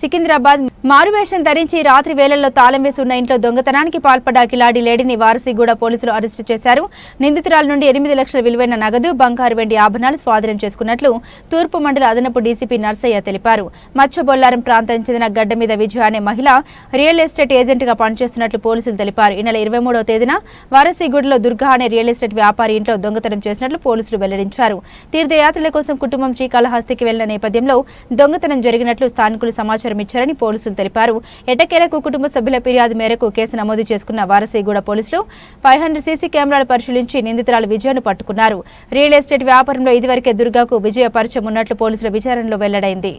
సికింద్రాబాద్ మారువేషం ధరించి రాత్రి వేళల్లో తాళం వేసి ఉన్న ఇంట్లో దొంగతనానికి పాల్పడ్డ కిలాడి లేడీని వారసిగూడ పోలీసులు అరెస్టు చేశారు. నిందితురాల నుండి ఎనిమిది లక్షల విలువైన నగదు బంగారు వెండి ఆభరణాలు స్వాధీనం చేసుకున్నట్లు తూర్పు మండల అదనపు డీసీపీ నర్సయ్య తెలిపారు. మచ్చబొల్లారం ప్రాంతానికి చెందిన గడ్డ మీద విజయ అనే మహిళ రియల్ ఎస్టేట్ ఏజెంట్గా పనిచేస్తున్నట్లు పోలీసులు తెలిపారు. ఈ నెల ఇరవై మూడవ తేదీన వారసిగూడలో దుర్గా అనే రియల్ ఎస్టేట్ వ్యాపారి ఇంట్లో దొంగతనం చేసినట్లు పోలీసులు వెల్లడించారు. తీర్థయాత్రల కోసం కుటుంబం శ్రీకాళహస్తికి వెళ్ళిన నేపథ్యంలో దొంగతనం జరిగినట్లు స్థానికులు సమాచారం ఇచ్చారని పోలీసులు తెలిపారు. ఎటకేలకు కుటుంబ సభ్యుల ఫిర్యాదు మేరకు కేసు నమోదు చేసుకున్న వారసీగూడ పోలీసులు ఫైవ్ హండ్రెడ్ సీసీ కెమెరాలు పరిశీలించి నిందితురాలు విజయను పట్టుకున్నారు. రియల్ ఎస్టేట్ వ్యాపారంలో ఇదివరకే దుర్గాకు విజయ పరిచయం ఉన్నట్లు పోలీసుల విచారణలో వెల్లడైంది.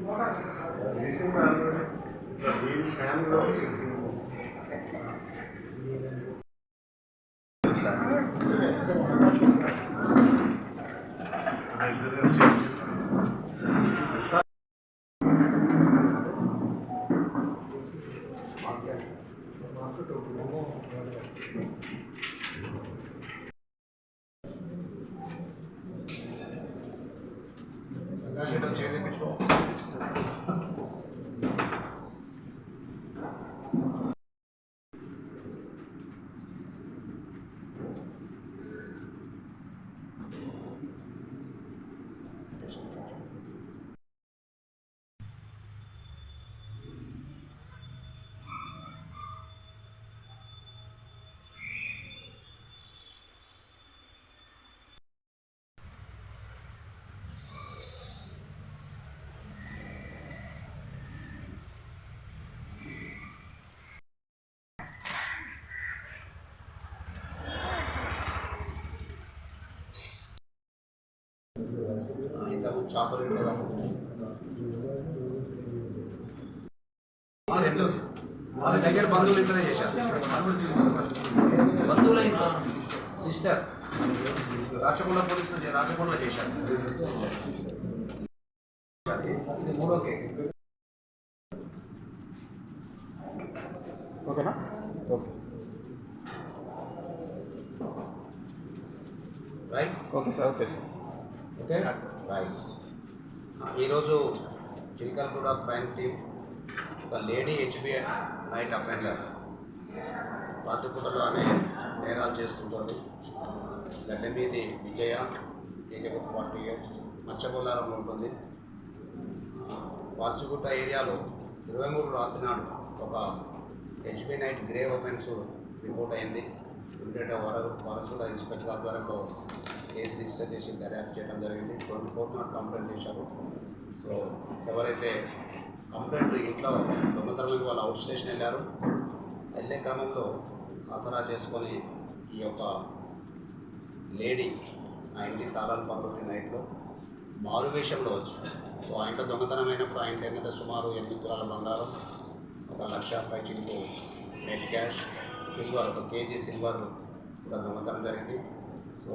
Nossa, isso é uma... Né? Para mim, não é రెండు వాళ్ళ దగ్గర బంధువులు ఇంట్లోనే చేశారు బంధువుల ఇంట్లో సిస్టర్ రాచకొండ పోలీసులు రాచకొండలో చేశారు ఇది మూడో కేసు ఓకేనా? Okay right okay sir okay. Okay. Right ఈరోజు చిల్కల్గూడ క్రైమ్ టీమ్ ఒక లేడీ హెచ్బిఐ నైట్ అఫెండర్ రాత్రిపూటలోనే నేరాలు చేస్తుంటుంది. Gaddamidi Vijaya age forty years మచ్చబొల్లారంలో ఉంటుంది. వాల్సిగుట్ట ఏరియాలో ఇరవై మూడు రాత్రి నాడు ఒక HB night grave offence report అయింది. ఇమీడియట్ వర వరసుల ఇన్స్పెక్టర్ ఆధ్వర్యంలో కేసు రిజిస్టర్ చేసి దర్యాప్తు చేయడం జరిగింది. ట్వంటీ ఫోర్ నాట్ కంప్లైంట్ చేశారు. సో ఎవరైతే కంప్లైంట్ ఇంట్లో దొంగతనమైన వాళ్ళు అవుట్ స్టేషన్ వెళ్ళారు వెళ్ళే క్రమంలో ఆసరా చేసుకొని ఈ యొక్క లేడీ ఆ ఇంటి తాళాలు పగలొట్టి నైట్లో మారు వేషంలో వచ్చి సో ఆ ఇంట్లో దొంగతనం అయినప్పుడు ఆ ఇంట్లో ఏంటంటే సుమారు ఎనిమిది తులాల బంగారం ఒక లక్ష పై చిలుకు నెట్ క్యాష్ సిల్వర్ ఒక కేజీ సిల్వర్ కూడా దొంగతనం జరిగింది. సో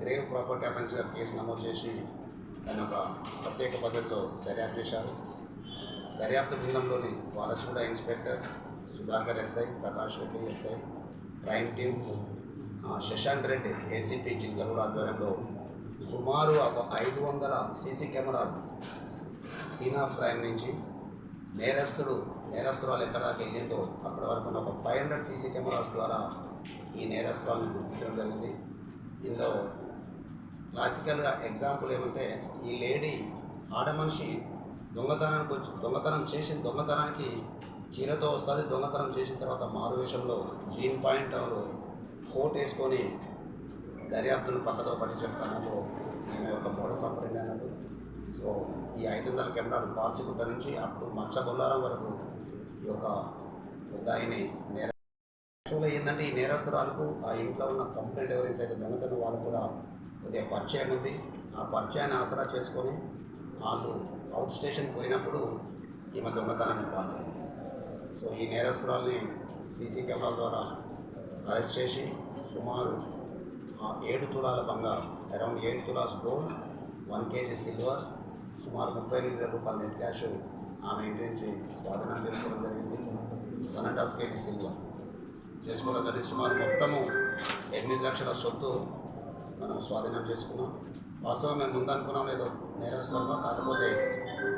గ్రేవ్ ప్రాపర్టీ అఫెన్స్గా కేసు నమోదు చేసి దాన్ని ఒక ప్రత్యేక పద్ధతిలో దర్యాప్తు చేశారు. దర్యాప్తు బృందంలోని Warasiguda inspector Sudhakar SI Prakash Reddy SI crime team Shashank Reddy ACP జిల్గలూడ ఆధ్వర్యంలో సుమారు ఒక ఐదు వందల సీసీ కెమెరాలు సీన్ ఆఫ్ క్రైమ్ నుంచి నేరస్తుడు నేరస్తురాలు ఎక్కడ దాకా వెళ్ళిందో అక్కడ వరకు ఒక ఫైవ్ హండ్రెడ్ సీసీ కెమెరాస్ ద్వారా ఈ నేరస్తురాలను గుర్తించడం జరిగింది. ఇందులో క్లాసికల్గా ఎగ్జాంపుల్ ఏమంటే ఈ లేడీ ఆడ మనిషి దొంగతనానికి వచ్చి దొంగతనం చేసిన దొంగతనానికి చీరతో వస్తుంది దొంగతనం చేసిన తర్వాత మారువేషంలో జీన్ పాయింట్ కోట్ వేసుకొని దర్యాప్తును పక్కతో పట్టించే క్రమంలో ఈమె యొక్క మోడస్ ఆపరేట్ అన్నట్టు సో ఈ ఐదు వందల కెమెరాలు పాల్సిగుట్ట నుంచి అప్పుడు మచ్చగొల్లారం మచ్చ వరకు ఈ యొక్క ముద్దాయిని నేర యాక్చువల్గా ఏంటంటే ఈ నేరస్తురాలకు ఆ ఇంట్లో ఉన్న కంప్లైంట్ ఎవరైతే దొంగతనం వాళ్ళు కూడా కొద్దిగా పరిచయం ఉంది. ఆ పరిచయాన్ని ఆసరా చేసుకొని వాళ్ళు అవుట్ స్టేషన్ పోయినప్పుడు ఈమె దొంగతనాన్ని పాల్గొంది సో ఈ నేరస్తురాల్ని సీసీ కెమెరాల ద్వారా అరెస్ట్ చేసి సుమారు ఆ ఏడు తులాల బంగారం అరౌండ్ ఏడు tolas gold one KG silver సుమారు ముప్పై ఎనిమిది వేల రూపాయల నెట్ క్యాష్ ఆమె ఇంటి స్వాధీనం చేసుకోవడం జరిగింది. One and half KG silver చేసుకోవడం జరిగింది. సుమారు మొత్తము ఎనిమిది లక్షల సొత్తు మనం స్వాధీనం చేసుకున్నాం. వాస్తవం మేము ముందు అనుకున్నాం ఏదో నేరస్తులమో కాకపోతే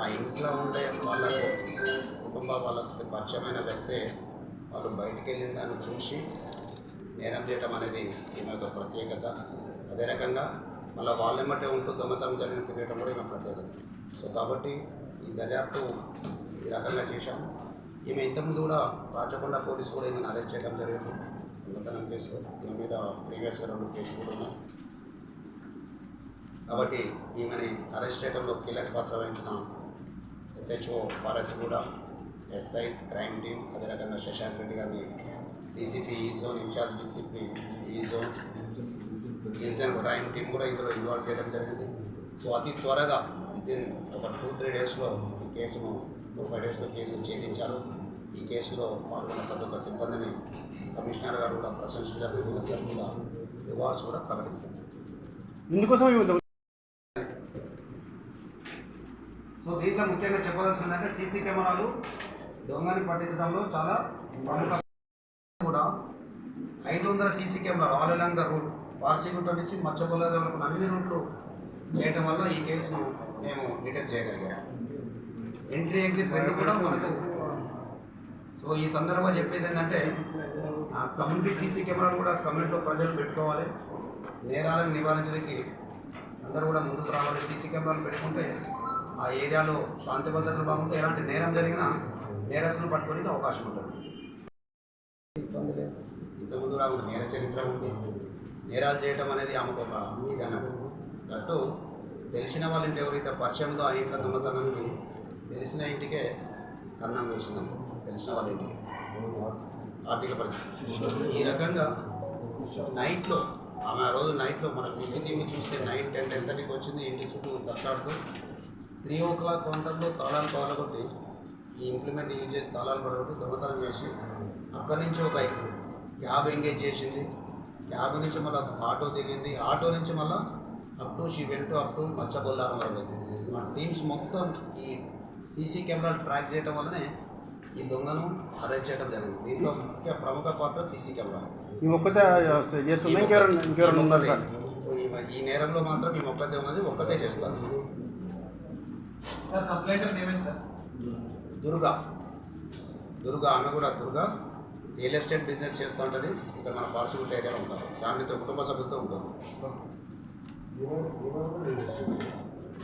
ఆ ఇంట్లో ఉండే వాళ్ళకు కుటుంబ వాళ్ళకి పరిచయమైన వ్యక్తే వాళ్ళు బయటికి వెళ్ళిన దాన్ని చూసి నేరం చేయటం అనేది ఈమె యొక్క ప్రత్యేకత. అదే రకంగా మళ్ళీ వాళ్ళెమ్మటే ఉంటూ దొంగతనం జరిగిన తిరగటం కూడా ఈమె ప్రత్యేకత. సో కాబట్టి దర్యాప్తు ఈ రకంగా చేశాం. ఈమె ఇంతకుముందు కూడా రాచకొండ పోలీసు కూడా ఈమెను అరెస్ట్ చేయడం జరిగింది. దొంగతనం కేసులో ఈమె మీద ప్రీవియస్గా రెండు కేసులు కూడా ఉన్నాయి. కాబట్టి ఈమెని అరెస్ట్ చేయడంలో కీలక పాత్ర వహించిన ఎస్హెచ్ఓ ఫారెస్ట్ కూడా ఎస్ఐస్ క్రైమ్ టీమ్ అదే రకంగా శశాంక్ రెడ్డి గారిని డీసీపీ ఈ జోన్ ఇన్ఛార్జ్ డీసీపీ ఈ జోన్ డివిజన్ క్రైమ్ టీం కూడా ఇందులో ఇన్వాల్వ్ చేయడం జరిగింది. సో అతి త్వరగా వితిన్ ఒక టూ త్రీ డేస్లో కేసును టూ ఫైవ్ డేస్లో కేసును ఛేదించారు. ఈ కేసులో పాల్గొన్న ప్రతి ఒక్క సిబ్బందిని కమిషనర్ గారు కూడా ప్రశంసించారు వీళ్ళందరూ కూడా రివార్డ్స్ కూడా ప్రకటిస్తారు ఇందుకోసం సో దీంట్లో ముఖ్యంగా చెప్పదలసిందంటే సీసీ కెమెరాలు దొంగని పట్టించడంలో చాలా ప్రముఖ కూడా. ఐదు వందల సీసీ కెమెరాలు all along the route Parsigutta నుంచి మచ్చబొల్ల వరకు అన్ని రూట్లు చేయటం వల్ల ఈ కేసును మేము డిటెక్ట్ చేయగలిగాం ఎంట్రీ ఎగ్జిట్ రెండు కూడా మనకు సో ఈ సందర్భంగా చెప్పేది ఏంటంటే ఆ కమ్యూనిటీ సీసీ కెమెరాలు కూడా కమ్యూనిటీలో ప్రజలు పెట్టుకోవాలి. నేరాలను నివారించడానికి అందరూ కూడా ముందుకు రావాలి. సీసీ కెమెరాలు పెట్టుకుంటే ఆ ఏరియాలో శాంతి భద్రతలు బాగుంటే ఎలాంటి నేరం జరిగినా నేరస్తులు పట్టుకోనికి అవకాశం ఉంటుంది. ఇబ్బంది లేదు. ఇంతకుముందు కూడా ఆమెకు నేర చరిత్ర ఉంది. నేరాలు చేయటం అనేది ఆమెకు ఒక ఇది అన్నట్టు తెలిసిన వాళ్ళ ఇంటి ఎవరైతే పరిచయంతో ఆ ఇంట్లో దొంగతనానికి తెలిసిన ఇంటికే కన్నం వేసినాం. తెలిసిన వాళ్ళ ఇంటికి. ఆర్థిక పరిస్థితి. ఈ రకంగా నైట్లో ఆమె ఆ రోజు నైట్లో మన సీసీటీవీ చూస్తే నైట్ టెన్ టెన్ థర్టీకి వచ్చింది ఇంటి చుట్టూ తట్లాడుతూ త్రీ ఓ క్లాక్ వంటల్లో తాళాలు పాల్గొట్టి ఈ ఇంప్లిమెంట్ యూజ్ చేసి తాళాలు పడగొట్టి దొంగతనం చేసి అక్కడి నుంచి ఒక క్యాబ్ ఎంగేజ్ చేసింది. క్యాబ్ నుంచి మళ్ళీ ఆటో దిగింది. ఆటో నుంచి మళ్ళీ అప్ టు షీ వెంట అప్ టు మచ్చబొల్లారం వరకు మా టీమ్స్ మొత్తం ఈ సీసీ కెమెరాలు ట్రాక్ చేయడం వల్లనే ఈ దొంగను అరెస్ట్ చేయడం జరిగింది. దీంట్లో ముఖ్య ప్రముఖ పాత్ర సీసీ కెమెరా. మేము ఒక్కతే చేస్తున్నాం ఇంకెవరైనా ఉన్నారు సార్? ఈ- ఈ నేరంలో మాత్రం మేము ఒక్కతే ఉన్నది ఒక్కతే చేస్తాను సార్ నేమే సార్? దుర్గా దుర్గా ఆమె కూడా దుర్గా రియల్ ఎస్టేట్ బిజినెస్ చేస్తూ ఉంటుంది. ఇక్కడ మన పార్సిగుట్ ఏరియాలో ఉంటారు. ఫ్యామిలీతో కుటుంబ సభ్యులతో ఉంటుంది